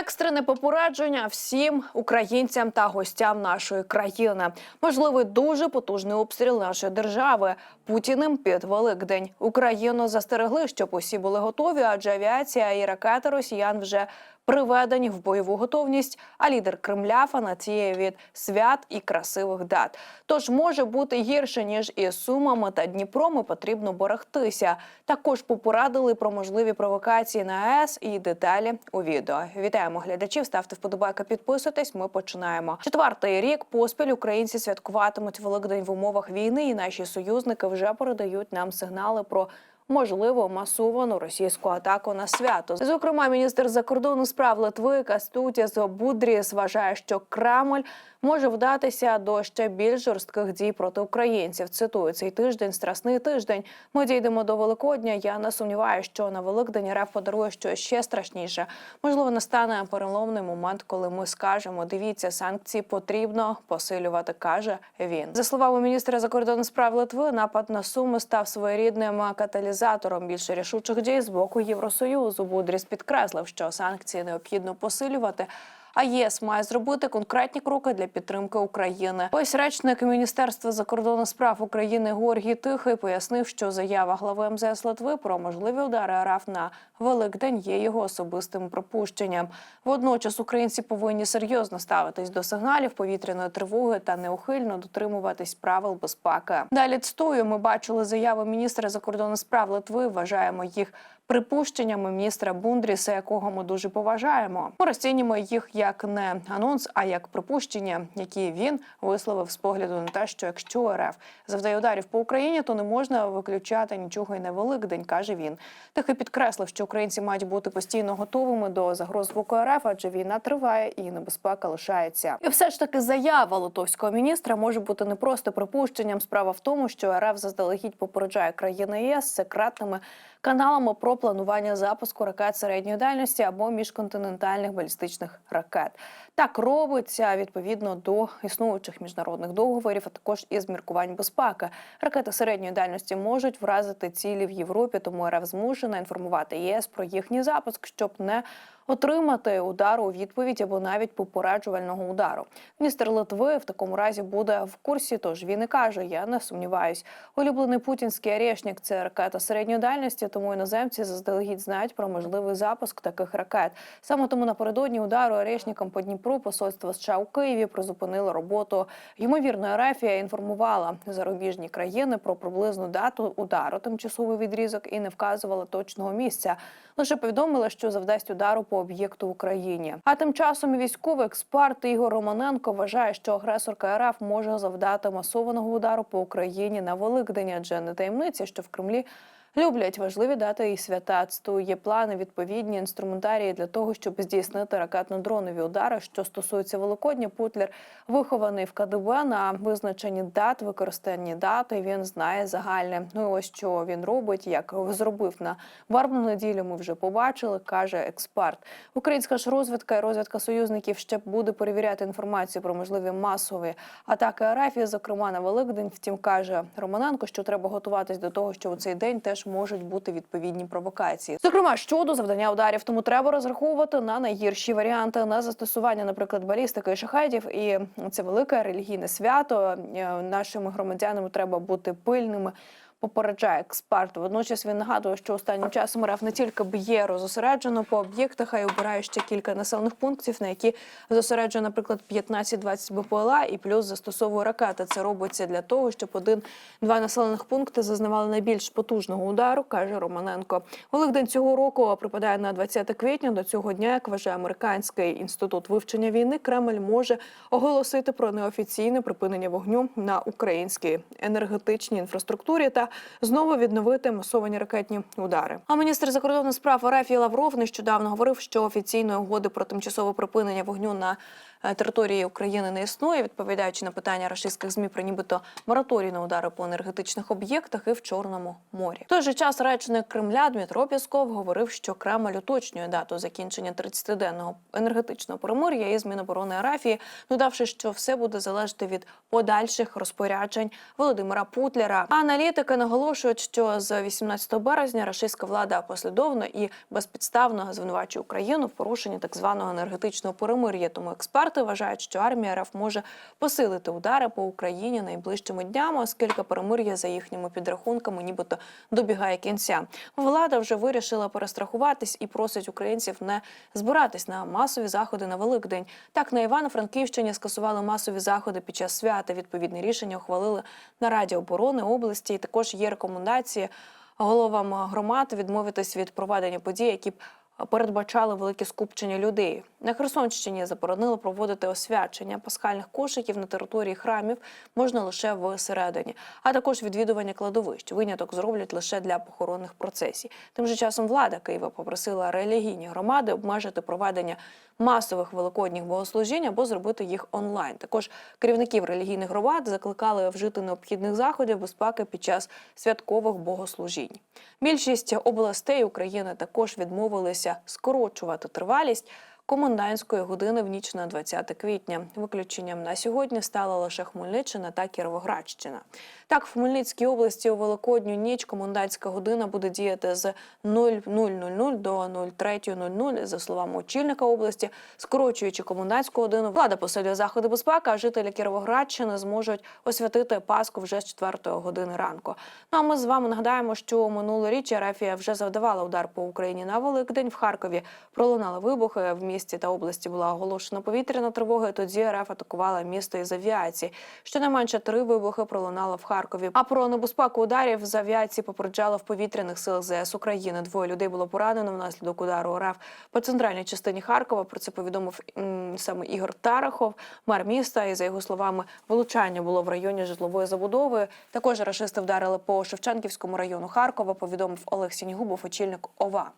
Екстрене попередження всім українцям та гостям нашої країни. Можливий дуже потужний обстріл нашої держави путіним під Великдень. Україну застерегли, щоб усі були готові, адже авіація і ракети росіян вже приведені в бойову готовність. А лідер Кремля фанатіє від свят і красивих дат. Тож може бути гірше ніж із Сумами та Дніпром. і Потрібно берегтися. Також попорадили про можливі провокації на АЕС і деталі у відео. Вітаємо глядачів. Ставте вподобайка, підписуйтесь. Ми починаємо. Четвертий рік поспіль українці святкуватимуть Великдень в умовах війни, і наші союзники вже передають нам сигнали про. Можливо, масовану російську атаку на свято. Зокрема, міністр закордонних справ Литви Кастутіс Будріс вважає, що Кремль може вдатися до ще більш жорстких дій проти українців. Цитую цей тиждень, страсний тиждень. Ми дійдемо до Великодня. Я не сумніваюся, що на Великдень РФ подарує щось ще страшніше. Можливо, настане переломний момент, коли ми скажемо: дивіться, санкції потрібно посилювати, каже він. За словами міністра закордонних справ Литви, напад на Суми став своєрідним каталізатором більше рішучих дій з боку Євросоюзу. Будріс підкреслив, що санкції необхідно посилювати. А ЄС має зробити конкретні кроки для підтримки України. Ось речник Міністерства закордонних справ України Георгій Тихий пояснив, що заява глави МЗС Литви про можливі удари РФ на Великдень є його особистим припущенням. Водночас українці повинні серйозно ставитись до сигналів повітряної тривоги та неухильно дотримуватись правил безпеки. Далі цитую, ми бачили заяви міністра закордонних справ Литви. Вважаємо їх припущеннями міністра Бундріса, якого ми дуже поважаємо. Ми розцінюємо їх як не анонс, а як припущення, які він висловив з погляду на те, що якщо РФ завдає ударів по Україні, то не можна виключати нічого і на Великдень, каже він. Тихо підкреслив, що українці мають бути постійно готовими до загроз боку РФ, адже війна триває і небезпека лишається. І все ж таки заява литовського міністра може бути не просто припущенням. Справа в тому, що РФ заздалегідь попереджає країни ЄС секретними каналами про планування запуску ракет середньої дальності або міжконтинентальних балістичних ракет. Так робиться відповідно до існуючих міжнародних договорів, а також із міркувань безпеки. Ракети середньої дальності можуть вразити цілі в Європі, тому РФ змушена інформувати ЄС про їхній запуск, щоб не отримати удару у відповідь або навіть попереджувального удару. Міністр Литви в такому разі буде в курсі. Тож він і каже: Я не сумніваюсь. Улюблений путінський орешник – це ракета середньої дальності, тому іноземці заздалегідь знають про можливий запуск таких ракет. Саме тому напередодні удару орешникам по Дніпру посольство США у Києві призупинило роботу. Ймовірно, Ерефія інформувала зарубіжні країни про приблизну дату удару, тимчасовий відрізок і не вказувала точного місця. Лише повідомила, що завдасть удару по об'єкту в Україні. А тим часом військовий експерт Ігор Романенко вважає, що агресорка РФ може завдати масованого удару по Україні на Великдень, адже не таємниця, що в Кремлі. Люблять важливі дати і свята. Цитую, плани відповідні інструментарії для того, щоб здійснити ракетно-дронові удари. Що стосується Великодня, Путлер вихований в КДБ на визначенні дат, використанні дати. Він знає загальне. Ну і ось що він робить, як зробив на барвну неділю. Ми вже побачили, каже експерт. Українська ж розвідка і розвідка союзників ще буде перевіряти інформацію про можливі масові атаки Арафії, зокрема на Великдень. Втім, каже Романенко, що треба готуватись до того, що у цей день теж можуть бути відповідні провокації. Зокрема, щодо завдання ударів, тому треба розраховувати на найгірші варіанти на застосування, наприклад, балістики і шахедів. І це велике релігійне свято. Е, Нашим громадянам треба бути пильними. Попереджає експерт. Водночас він нагадує, що останнім часом РФ не тільки б'є розосереджено по об'єктах, а й обирає ще кілька населених пунктів, на які зосереджує, наприклад, 15-20 БПЛА і плюс застосовує ракети. Це робиться для того, щоб один-два населених пункти зазнавали найбільш потужного удару, каже Романенко. Великдень цього року припадає на 20 квітня. До цього дня, як вважає американський інститут вивчення війни, Кремль може оголосити про неофіційне припинення вогню на українській енергетичній інфраструктурі та знову відновити масовані ракетні удари. А міністр закордонних справ Рафій Лавров нещодавно говорив, що офіційної угоди про тимчасове припинення вогню на території України не існує, відповідаючи на питання російських змі про нібито мораторій на удари по енергетичних об'єктах і в Чорному морі. В той же час речник Кремля Дмитро Пісков говорив, що Кремль уточнює дату закінчення 30-денного енергетичного перемир'я із Міноборони Арафії, додавши, що все буде залежати від подальших розпоряджень Володимира Путляра. Аналітики наголошують, що з 18 березня рашистська влада послідовно і безпідставно звинувачує Україну в порушенні так званого енергетичного перемир'я. Тому експерти вважають, що армія РФ може посилити удари по Україні найближчими днями, оскільки перемир'я за їхніми підрахунками, нібито добігає кінця. Влада вже вирішила перестрахуватись і просить українців не збиратись на масові заходи на Великдень. Так на Івано-Франківщині скасували масові заходи під час свята. Відповідне рішення ухвалили на Раді оборони області. І також є рекомендації головам громад відмовитись від проведення подій, які б передбачали велике скупчення людей. На Херсонщині заборонили проводити освячення пасхальних кошиків на території храмів можна лише всередині, а також відвідування кладовищ. Виняток зроблять лише для похоронних процесій. Тим же часом влада Києва попросила релігійні громади обмежити проведення масових великодніх богослужінь або зробити їх онлайн. Також керівників релігійних громад закликали вжити необхідних заходів безпеки під час святкових богослужінь. Більшість областей України також відмовилися скорочувати тривалість. Комендантської години в ніч на 20 квітня. Виключенням на сьогодні стала лише Хмельниччина та Кіровоградщина. Так, в Хмельницькій області у Великодню ніч комендантська година буде діяти з 00.00 до 03.00, за словами очільника області, скорочуючи комендантську годину. Влада посилює заходи безпеки, а жителі Кіровоградщини зможуть освятити Пасху вже з 4 години ранку. Ну а ми з вами нагадаємо, що минулоріч Рафія вже завдавала удар по Україні на Великдень. В Харкові пролунали вибухи. В місті та області була оголошена повітряна тривога. Тоді РФ атакувала місто із авіації. Щонайменше три вибухи пролунали в Харкові. А про небезпеку ударів з авіації попереджали в повітряних силах ЗС України. Двоє людей було поранено внаслідок удару РФ по центральній частині Харкова. Про це повідомив саме Ігор Тарахов, мер міста. І за його словами, влучання було в районі житлової забудови. Також рашисти вдарили по Шевченківському району Харкова. Повідомив Олег Сінігубов, очільник ОВА.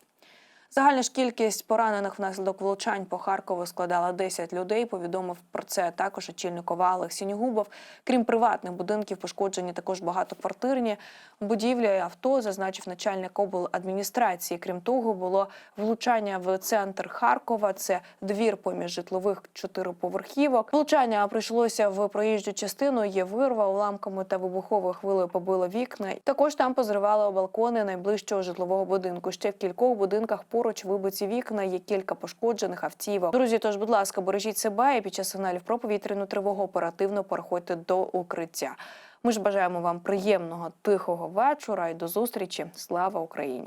Загальна ж кількість поранених внаслідок влучань по Харкову складала 10 людей. Повідомив про це також очільник ОВА Сінігубов. Крім приватних будинків, пошкоджені також багатоквартирні будівлі і авто, зазначив начальник обладміністрації. Крім того, було влучання в центр Харкова. Це двір поміж житлових чотириповерхівок. Влучання прийшлося в проїжджу частину. Є вирва уламками та вибуховою хвилею побило вікна. Також там позривали балкони найближчого житлового будинку. Ще в кількох будинках поруч вибиті вікна. Є кілька пошкоджених автівок. Друзі, тож, будь ласка, бережіть себе і під час сигналів про повітряну тривогу оперативно переходьте до укриття. Ми ж бажаємо вам приємного тихого вечора і до зустрічі. Слава Україні!